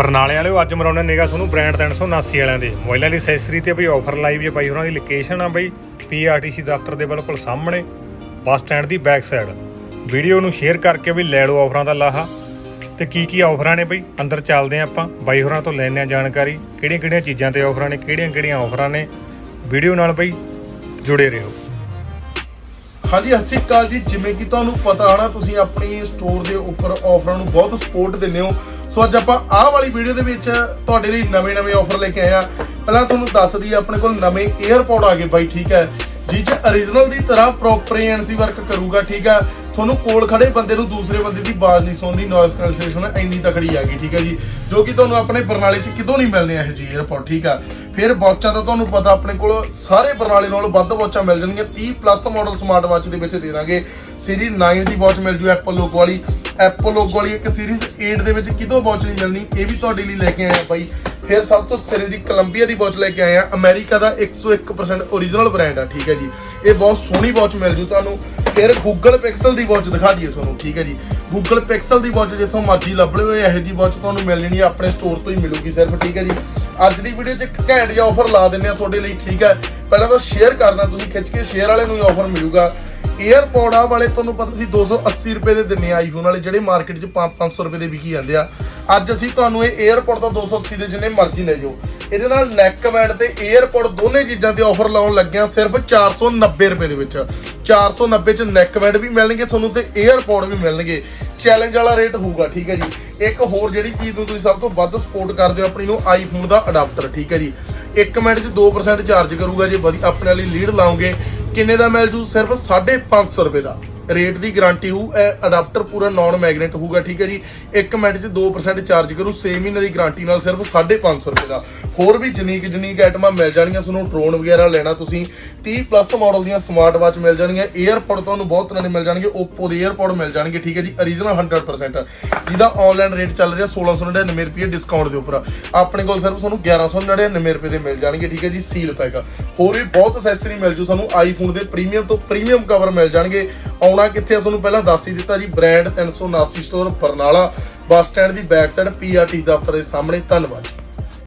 ਬਰਨਾਲੇ ਵਾਲਿਓ, ਅੱਜ ਮਰਾਉਣੇ ਨਿਗਾ ਤੁਹਾਨੂੰ ਬ੍ਰਾਂਡ 379 ਵਾਲਿਆਂ ਦੇ। ਮੋਬਾਈਲਾਂ ਦੀ ਅਸੈਸਰੀ ਤੇ ਬਈ ਆਫਰ ਲਾਈ ਵੀ ਹੈ ਬਾਈ ਹੋਰਾਂ ਦੀ ਲੋਕੇਸ਼ਨ ਆ ਬਈ ਪੀਆਰਟੀਸੀ ਦਫ਼ਤਰ ਦੇ ਬਿਲਕੁਲ ਸਾਹਮਣੇ, ਬੱਸ ਸਟੈਂਡ ਦੀ ਬੈਕ ਸਾਈਡ ਵੀਡੀਓ ਨੂੰ ਸ਼ੇਅਰ ਕਰਕੇ ਵੀ ਲੈ ਲਓ ਆਫਰਾਂ ਦਾ ਲਾਹਾ। ਤੇ ਕੀ ਕੀ ਆਫਰਾਂ ਨੇ ਬਈ? ਅੰਦਰ ਚੱਲਦੇ ਆ ਆਪਾਂ, ਬਾਈ ਹੋਰਾਂ ਤੋਂ ਲੈਣੇ ਆ ਜਾਣਕਾਰੀ ਕਿਹੜੀਆਂ ਕਿਹੜੀਆਂ ਚੀਜ਼ਾਂ ਤੇ ਆਫਰਾਂ ਨੇ ਕਿਹੜੀਆਂ ਕਿਹੜੀਆਂ ਆਫਰਾਂ ਨੇ। ਵੀਡੀਓ ਨਾਲ ਬਈ ਜੁੜੇ ਰਹੋ। ਹਾਂਜੀ, ਸਤਿ ਸ਼੍ਰੀ ਅਕਾਲ ਜੀ। ਜਿਵੇਂ ਕਿ ਤੁਹਾਨੂੰ ਪਤਾ ਹੋਣਾ, ਤੁਸੀਂ ਆਪਣੀ ਸਟੋਰ ਦੇ ਉੱਪਰ ਆਫਰਾਂ ਨੂੰ ਬਹੁਤ ਸਪੋਰਟ ਦਿੰਦੇ ਹੋ। ਸੋ ਅੱਜ ਆਪਾਂ ਆਹ ਵਾਲੀ ਵੀਡੀਓ ਦੇ ਵਿੱਚ ਤੁਹਾਡੇ ਲਈ ਨਵੇਂ-ਨਵੇਂ ਆਫਰ ਲੈ ਕੇ ਆਏ ਆ ਪਹਿਲਾਂ ਤੁਹਾਨੂੰ ਦੱਸ ਦਈਏ, ਆਪਣੇ ਕੋਲ ਨਵੇਂ 에어ਪੋਡ ਆ ਗਏ ਬਾਈ, ਠੀਕ ਹੈ। ਜੀ ਜੇ origignal ਦੀ ਤਰ੍ਹਾਂ ਪ੍ਰੋਪਰ ਐਨਸੀ ਵਰਕ ਕਰੂਗਾ, ਠੀਕ ਹੈ। ਤੁਹਾਨੂੰ ਕੋਲ ਖੜੇ ਬੰਦੇ ਨੂੰ ਦੂਸਰੇ ਬੰਦੇ ਦੀ ਆਵਾਜ਼ ਨਹੀਂ ਸੁਣਦੀ ਨੋਇਸ ਕੈਂਸਲੇਸ਼ਨ ਇੰਨੀ ਤਕੜੀ ਆ ਗਈ, ਠੀਕ ਹੈ ਜੀ? ਜੋ ਕਿ ਤੁਹਾਨੂੰ ਆਪਣੇ ਬਰਨਾਲੇ ਚ ਕਿਤੋਂ ਨਹੀਂ ਮਿਲਨੇ ਇਹੋ ਜਿਹੇ 에어ਪੋਡ ਠੀਕ ਆ? ਫਿਰ ਵਾਚਾਂ ਦਾ ਤੁਹਾਨੂੰ ਪਤਾ ਆਪਣੇ ਕੋਲ ਸਾਰੇ ਬਰਨਾਲੇ ਨਾਲੋਂ ਵੱਧ ਵਾਚਾਂ ਮਿਲ ਜਾਣਗੀਆਂ 30 ਪਲੱਸ ਮਾਡਲ ਸਮਾਰਟ ਵਾਚ ਦੇ ਵਿੱਚ ਦੇ ਦਾਂਗੇ। ਸੀਰੀਜ਼ 9 ਦੀ ਵਾਚ ਮਿਲ ਜੂ ਐਪਲ ਲੋਗੋ ਵਾਲੀ। ਐਪਲ ਲੋਗੋ ਵਾਲੀ ਇੱਕ ਸੀਰੀਜ਼ 8 ਦੇ ਵਿੱਚ ਕਿਦੋਂ ਵਾਚ ਨਹੀਂ ਮਿਲਣੀ, ਇਹ ਵੀ ਤੁਹਾਡੇ ਲਈ ਲੈ ਕੇ ਆਏ ਆ ਬਾਈ। ਫਿਰ ਸਭ ਤੋਂ ਸਿਰੇ ਦੀ ਕੋਲੰਬੀਆ ਦੀ ਵਾਚ ਲੈ ਕੇ ਆਏ ਆ ਅਮਰੀਕਾ ਦਾ 101% ਓਰੀਜਨਲ ਬ੍ਰਾਂਡ ਆ, ਠੀਕ ਹੈ ਜੀ। ਇਹ ਬਹੁਤ ਸੋਹਣੀ ਵਾਚ ਮਿਲ ਜੂ ਤੁਹਾਨੂੰ। ਫਿਰ ਗੂਗਲ ਪਿਕਸਲ ਦੀ ਵਾਚ ਦਿਖਾ ਦਈਏ ਤੁਹਾਨੂੰ, ਠੀਕ ਹੈ ਜੀ। ਗੂਗਲ ਪਿਕਸਲ ਦੀ ਵਾਚ ਜਿੱਥੋਂ ਮਰਜ਼ੀ ਲੱਭ ਲਿਓ, ਇਹੋ ਜੀ ਵਾਚ ਤੁਹਾਨੂੰ ਮਿਲ ਜਣੀ ਆਪਣੇ ਸਟੋਰ ਤੋਂ ਹੀ ਮਿਲੂਗੀ ਸਿਰਫ, ਠੀਕ ਹੈ ਜੀ। ਅੱਜ ਦੀ ਵੀਡੀਓ 'ਚ ਇੱਕ ਘੈਂਟ ਜਿਹਾ ਆਫਰ ਲਾ ਦਿੰਨੇ ਆ ਤੁਹਾਡੇ ਲਈ, ਠੀਕ ਹੈ। ਪਹਿਲਾਂ ਤਾਂ ਸ਼ੇਅਰ ਕਰਨਾ, ਤੁਸੀਂ ਖਿੱਚ ਕੇ ਸ਼ੇਅਰ ਵਾਲੇ ਨੂੰ ਹੀ ਆਫਰ ਮਿਲੂਗਾ। ਏਅਰਪੋਡ ਆ, ਵਾਲੇ ਤੁਹਾਨੂੰ ਪਤਾ ਸੀ 280 ਰੁਪਏ ਦੇ ਦਿੰਨੇ ਆਈਫੋਨ ਵਾਲੇ, ਜਿਹੜੇ ਮਾਰਕੀਟ 'ਚ 500 ਰੁਪਏ ਦੇ ਵਿਕੀ ਜਾਂਦੇ ਆ। ਅੱਜ ਅਸੀਂ ਤੁਹਾਨੂੰ ਇਹ 에어ਪੋਡ ਤਾਂ 280 ਦੇ ਜਿੰਨੇ ਮਰਜ਼ੀ ਲੈ ਜਾਓ। ਇਹਦੇ ਨਾਲ ਨੈਕ ਬੈਂਡ ਤੇ 에어ਪੋਡ ਦੋਨੇ ਚੀਜ਼ਾਂ ਤੇ ਆਫਰ ਲਾਉਣ ਲੱਗਿਆ ਸਿਰਫ 490 ਰੁਪਏ ਦੇ ਵਿੱਚ। 490 ਚ ਨੈਕ ਬੈਂਡ ਵੀ ਮਿਲਣਗੇ, ਤੁਹਾਨੂੰ ਤੇ 에어ਪੋਡ ਵੀ ਮਿਲਣਗੇ। ਚੈਲੰਜ ਵਾਲਾ ਰੇਟ ਹੋਊਗਾ, ਠੀਕ ਹੈ ਜੀ। ਇੱਕ ਹੋਰ ਜਿਹੜੀ ਚੀਜ਼ ਨੂੰ ਤੁਸੀਂ ਸਭ ਤੋਂ ਵੱਧ ਸਪੋਰਟ ਕਰਦੇ ਹੋ, ਆਪਣੀ ਨੂੰ ਆਈਫੋਨ ਦਾ ਅਡਾਪਟਰ ਠੀਕ ਹੈ ਜੀ। 1 ਮਿੰਟ 'ਚ 2% ਚਾਰਜ ਕਰੂਗਾ ਜੇ ਆਪਣੇ ਵਾਲੀ ਲੀਡ ਲਾਉਂਗੇ ਕਿੰਨੇ ਦਾ ਮਿਲ ਜੂ? ਸਿਰਫ 550 ਰੁਪਏ ਦਾ। ਰੇਟ ਦੀ ਗਾਰੰਟੀ ਹੋਊ, ਇਹ ਅਡਾਪਟਰ ਪੂਰਾ ਨਾਨ ਮੈਗਨੇਟ ਹੋਊਗਾ, ਠੀਕ ਹੈ ਜੀ। 1 ਮਿੰਟ 'ਚ 2% ਚਾਰਜ ਕਰੂ 6 ਮਹੀਨੇ ਦੀ ਗਾਰੰਟੀ ਨਾਲ ਸਿਰਫ 550 ਰੁਪਏ ਦਾ। ਹੋਰ ਵੀ ਜਨੀਕ ਜਨੀਕ ਆਈਟਮਾਂ ਮਿਲ ਜਾਣਗੀਆਂ, ਤੁਹਾਨੂੰ ਡਰੋਨ ਵਗੈਰਾ ਲੈਣਾ ਤੁਸੀਂ। 30 ਪਲੱਸ ਮਾਡਲ ਦੀਆਂ ਸਮਾਰਟ ਵਾਚ ਮਿਲ ਜਾਣਗੀਆਂ 에ਅਰਪੋਰਟ ਤੁਹਾਨੂੰ ਬਹੁਤ ਤਰ੍ਹਾਂ ਦੇ ਮਿਲ ਜਾਣਗੇ, Oppo ਦੇ 에ਅਰਪੋਰਟ ਮਿਲ ਜਾਣਗੇ, ਠੀਕ ਹੈ ਜੀ origignal 100% ਜਿਹਦਾ ਆਨਲਾਈਨ ਰੇਟ ਚੱਲ ਰਿਹਾ 1699 ਰੁਪਏ ਡਿਸਕਾਊਂਟ ਦੇ ਉੱਪਰ। ਆਪਣੇ ਕੋਲ ਸਿਰਫ ਤੁਹਾਨੂੰ 1199 ਰੁਪਏ ਦੇ ਮਿਲ ਜਾਣਗੇ, ਠੀਕ ਹੈ ਜੀ ਸੀਲ ਪੈਕ ਹੋਰ ਵੀ ਬਹੁਤ ਅਸੈਸਰੀ ਮਿਲ ਜੂ ਸਾਨੂੰ ਆਈਫੋਨ ਦੇ ਪ੍ਰੀਮੀਅਮ ਤੋਂ ਪ੍ਰੀਮੀਅਮ ਕਵਰ ਮਿਲ ਜਾਣਗੇ। ਆਉਣਾ ਕਿੱਥੇ ਆ? ਤੁਹਾਨੂੰ ਪਹਿਲਾਂ ਦੱਸ ਹੀ ਦਿੱਤਾ ਜੀ, brand 379 store, Barnala bus stand ਦੀ ਬੈਕ ਸਾਈਡ ਪੀਆਰਟੀ ਦਫ਼ਤਰ ਦੇ ਸਾਹਮਣੇ। ਧੰਨਵਾਦ